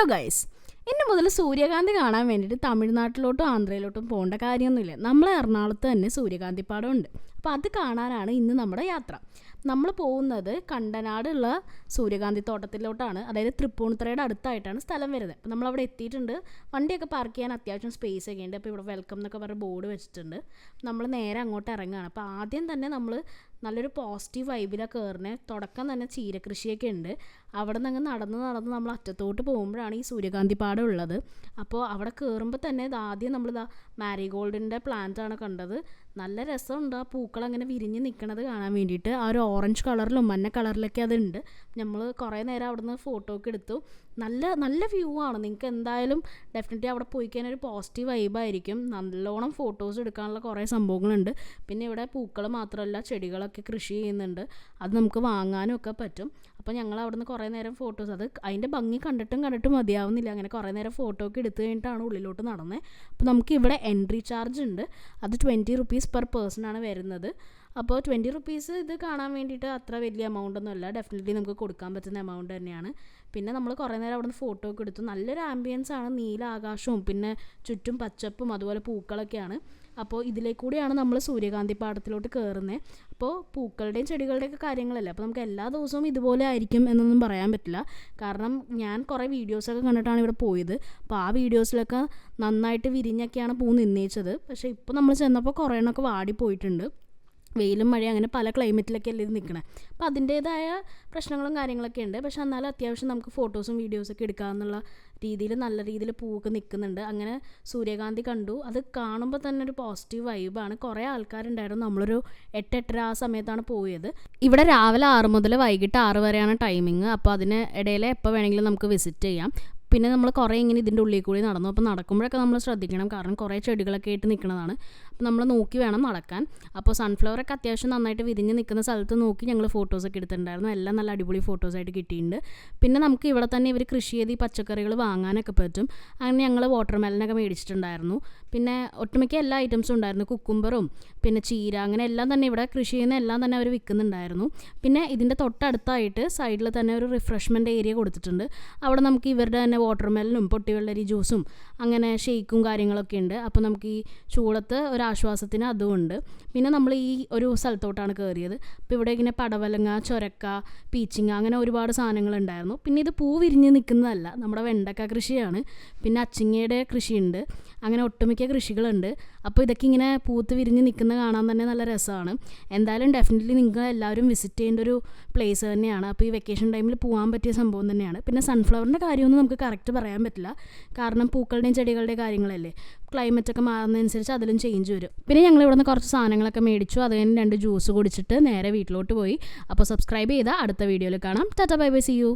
Hello guys ഇന്ന് മുതൽ സൂര്യകാന്തി കാണാൻ വേണ്ടിയിട്ട് തമിഴ്നാട്ടിലോട്ടും ആന്ധ്രയിലോട്ടും പോകേണ്ട കാര്യമൊന്നുമില്ല. നമ്മളെ എറണാകുളത്ത് തന്നെ സൂര്യകാന്തി പാടമുണ്ട് അപ്പോൾ അത് കാണാനാണ് ഇന്ന് നമ്മുടെ യാത്ര. നമ്മൾ പോകുന്നത് കണ്ടനാടുള്ള സൂര്യകാന്തി തോട്ടത്തിലോട്ടാണ്. അതായത് തൃപ്പൂണിത്തറയുടെ അടുത്തായിട്ടാണ് സ്ഥലം വരുന്നത്. അപ്പോൾ നമ്മൾ അവിടെ എത്തിയിട്ടുണ്ട്. വണ്ടിയൊക്കെ പാർക്ക് ചെയ്യാൻ അത്യാവശ്യം സ്പേസ് ഒക്കെ ഉണ്ട്. അപ്പോൾ ഇവിടെ വെൽക്കം എന്നൊക്കെ പറഞ്ഞ ബോർഡ് വെച്ചിട്ടുണ്ട്. നമ്മൾ നേരെ അങ്ങോട്ട് ഇറങ്ങുകയാണ്. അപ്പോൾ ആദ്യം തന്നെ നമ്മൾ നല്ലൊരു പോസിറ്റീവ് വൈബിലാണ് കയറുന്നത് തുടക്കം തന്നെ ചീരകൃഷിയൊക്കെ ഉണ്ട്. അവിടെ നിന്ന് അങ്ങ് നടന്ന് നടന്ന് നമ്മൾ അറ്റത്തോട്ട് പോകുമ്പോഴാണ് ഈ സൂര്യകാന്തി പാടം ഉള്ളത്. അപ്പോൾ അവിടെ കയറുമ്പോൾ തന്നെ ആദ്യം നമ്മൾ ഇതാ മാരിഗോൾഡിന്റെ പ്ലാന്റ് ആണ് കണ്ടത്. നല്ല രസമുണ്ട്. ആ പൂക്കൾ അങ്ങനെ വിരിഞ്ഞ് നിൽക്കണത് കാണാൻ വേണ്ടിയിട്ട്. ആ ഒരു ഓറഞ്ച് കളറിലും മഞ്ഞ കളറിലൊക്കെ അതുണ്ട്. നമ്മൾ കുറേ നേരം അവിടെ നിന്ന് ഫോട്ടോ ഒക്കെ എടുത്തു. നല്ല നല്ല വ്യൂ ആണ്. നിങ്ങൾക്ക് എന്തായാലും ഡെഫിനറ്റ്ലി അവിടെ പോയി കഴിഞ്ഞാൽ ഒരു പോസിറ്റീവ് വൈബായിരിക്കും നല്ലോണം ഫോട്ടോസ് എടുക്കാനുള്ള കുറേ സംഭവങ്ങളുണ്ട്. പിന്നെ ഇവിടെ പൂക്കൾ മാത്രമല്ല ചെടികളൊക്കെ കൃഷി ചെയ്യുന്നുണ്ട്. അത് നമുക്ക് വാങ്ങാനും ഒക്കെ പറ്റും. അപ്പോൾ ഞങ്ങൾ അവിടെ നിന്ന് കുറേ നേരം ഫോട്ടോസ് അത് അതിന്റെ ഭംഗി കണ്ടിട്ടും കണ്ടിട്ടും മതിയാവുന്നില്ല. അങ്ങനെ കുറേ നേരം ഫോട്ടോ ഒക്കെ എടുത്തു കഴിഞ്ഞിട്ടാണ് ഉള്ളിലോട്ട് നടന്നത് അപ്പോൾ നമുക്ക് ഇവിടെ എൻട്രി ചാർജ് ഉണ്ട്. അത് ട്വന്റി റുപ്പീസ് പെർ പേഴ്സൺ ആണ് വരുന്നത്. അപ്പോൾ ട്വന്റി റുപ്പീസ് ഇത് കാണാൻ വേണ്ടിയിട്ട് അത്ര വലിയ എമൗണ്ട് ഒന്നുമല്ല. ഡെഫിനറ്റ്ലി നമുക്ക് കൊടുക്കാൻ പറ്റുന്ന എമൗണ്ട് തന്നെയാണ്. പിന്നെ നമ്മൾ കുറേ നേരം അവിടുന്ന് ഫോട്ടോ ഒക്കെ എടുത്തു. നല്ലൊരു ആംബിയൻസ് ആണ് നീല ആകാശവും പിന്നെ ചുറ്റും പച്ചപ്പും അതുപോലെ പൂക്കളൊക്കെയാണ്. അപ്പോൾ ഇതിലേക്കൂടിയാണ് നമ്മൾ സൂര്യകാന്തി പാടത്തിലോട്ട് കയറുന്നത് അപ്പോൾ പൂക്കളുടെയും ചെടികളുടെയൊക്കെ കാര്യങ്ങളല്ലേ? അപ്പോൾ നമുക്ക് എല്ലാ ദിവസവും ഇതുപോലെ ആയിരിക്കും എന്നൊന്നും പറയാൻ പറ്റില്ല. കാരണം ഞാൻ കുറേ വീഡിയോസൊക്കെ കണ്ടിട്ടാണ് ഇവിടെ പോയത്. അപ്പോൾ ആ വീഡിയോസിലൊക്കെ നന്നായിട്ട് വിരിഞ്ഞൊക്കെയാണ് പൂ നിന്നയിച്ചത്. പക്ഷേ ഇപ്പോൾ നമ്മൾ ചെന്നപ്പോൾ കുറേ എണ്ണമൊക്കെ വാടിപ്പോയിട്ടുണ്ട് വെയിലും മഴ അങ്ങനെ പല ക്ലൈമറ്റിലൊക്കെ അല്ലേ ഇത് നിൽക്കണേ. അപ്പോൾ അതിന്റേതായ പ്രശ്നങ്ങളും കാര്യങ്ങളൊക്കെ ഉണ്ട്. പക്ഷെ എന്നാലും അത്യാവശ്യം നമുക്ക് ഫോട്ടോസും വീഡിയോസൊക്കെ എടുക്കാമെന്നുള്ള രീതിയിൽ നല്ല രീതിയിൽ പൂവൊക്കെ നിൽക്കുന്നുണ്ട്. അങ്ങനെ സൂര്യകാന്തി കണ്ടു. അത് കാണുമ്പോൾ തന്നെ ഒരു പോസിറ്റീവ് വൈബാണ്. കുറേ ആൾക്കാരുണ്ടായിരുന്നു. നമ്മളൊരു എട്ട് എട്ടര ആ സമയത്താണ് പോയത്. ഇവിടെ രാവിലെ ആറ് മുതൽ വൈകിട്ട് ആറ് വരെയാണ് ടൈമിങ് അപ്പോൾ അതിന് ഇടയിൽ എപ്പോൾ വേണമെങ്കിലും നമുക്ക് വിസിറ്റ് ചെയ്യാം. പിന്നെ നമ്മൾ കുറേ ഇങ്ങനെ ഇതിന്റെ ഉള്ളിൽ കൂടി നടന്നു. അപ്പോൾ നടക്കുമ്പോഴൊക്കെ നമ്മൾ ശ്രദ്ധിക്കണം. കാരണം കുറേ ചെടികളൊക്കെ ആയിട്ട് നിൽക്കുന്നതാണ്. അപ്പോൾ നമ്മൾ നോക്കി വേണം നടക്കാൻ. അപ്പോൾ സൺഫ്ലവറൊക്കെ അത്യാവശ്യം നന്നായിട്ട് വിരിഞ്ഞ് നിൽക്കുന്ന സ്ഥലത്ത് നോക്കി ഞങ്ങൾ ഫോട്ടോസൊക്കെ എടുത്തിട്ടുണ്ടായിരുന്നു. എല്ലാം നല്ല അടിപൊളി ഫോട്ടോസായിട്ട് കിട്ടിയിട്ടുണ്ട്. പിന്നെ നമുക്ക് ഇവിടെ തന്നെ ഇവർ കൃഷി ചെയ്ത് ഈ പച്ചക്കറികൾ വാങ്ങാനൊക്കെ പറ്റും. അങ്ങനെ ഞങ്ങൾ വാട്ടർ മെലനൊക്കെ മേടിച്ചിട്ടുണ്ടായിരുന്നു. പിന്നെ ഒട്ടുമിക്ക എല്ലാ ഐറ്റംസും ഉണ്ടായിരുന്നു. കുക്കുംബറും പിന്നെ ചീര അങ്ങനെ എല്ലാം തന്നെ ഇവിടെ കൃഷി ചെയ്യുന്ന എല്ലാം തന്നെ അവർ വിൽക്കുന്നുണ്ടായിരുന്നു. പിന്നെ ഇതിന്റെ തൊട്ടടുത്തായിട്ട് സൈഡിൽ തന്നെ ഒരു റിഫ്രഷ്മെന്റ് ഏരിയ കൊടുത്തിട്ടുണ്ട്. അവിടെ നമുക്ക് ഇവരുടെ തന്നെ വാട്ടർ മെലനും പൊട്ടിവെള്ളരി ജ്യൂസും അങ്ങനെ ഷെയ്ക്കും കാര്യങ്ങളൊക്കെ ഉണ്ട്. അപ്പോൾ നമുക്ക് ഈ ചൂടത്ത് ഒരു ആശ്വാസത്തിന് അതുമുണ്ട് പിന്നെ നമ്മൾ ഈ ഒരു സ്ഥലത്തോട്ടാണ് കയറിയത് അപ്പോൾ ഇവിടെ ഇങ്ങനെ പടവലങ്ങ ചൊരക്ക പീച്ചിങ്ങ അങ്ങനെ ഒരുപാട് സാധനങ്ങളുണ്ടായിരുന്നു പിന്നെ ഇത് പൂ വിരിഞ്ഞ് നിൽക്കുന്നതല്ല നമ്മുടെ വെണ്ടക്ക കൃഷിയാണ്. പിന്നെ അച്ചിങ്ങയുടെ കൃഷിയുണ്ട്. അങ്ങനെ ഒട്ടുമിക്ക കൃഷികളുണ്ട്. അപ്പോൾ ഇതൊക്കെ ഇങ്ങനെ പൂത്ത് വിരിഞ്ഞ് നിൽക്കുന്ന കാണാൻ തന്നെ നല്ല രസമാണ്. എന്തായാലും ഡെഫിനറ്റ്ലി നിങ്ങൾ എല്ലാവരും വിസിറ്റ് ചെയ്യേണ്ട ഒരു പ്ലേസ് തന്നെയാണ്. അപ്പോൾ ഈ വെക്കേഷൻ ടൈമിൽ പോകാൻ പറ്റിയ സംഭവം തന്നെയാണ്. പിന്നെ സൺഫ്ലവറിന്റെ കാര്യമൊന്നും നമുക്ക് കറക്റ്റ് പറയാൻ പറ്റില്ല. കാരണം പൂക്കളുടെയും ചെടികളുടെയും കാര്യങ്ങളല്ലേ. ക്ലൈമറ്റൊക്കെ മാറുന്നതനുസരിച്ച് അതിലും ചേഞ്ച് വരും. പിന്നെ ഞങ്ങൾ ഇവിടുന്ന് കുറച്ച് സാധനങ്ങളൊക്കെ മേടിച്ചു. അത് കഴിഞ്ഞ് രണ്ട് ജ്യൂസ് കുടിച്ചിട്ട് നേരെ വീട്ടിലോട്ട് പോയി. അപ്പോൾ സബ്സ്ക്രൈബ് ചെയ്താൽ അടുത്ത വീഡിയോയിൽ കാണാം. Tata bye bye see you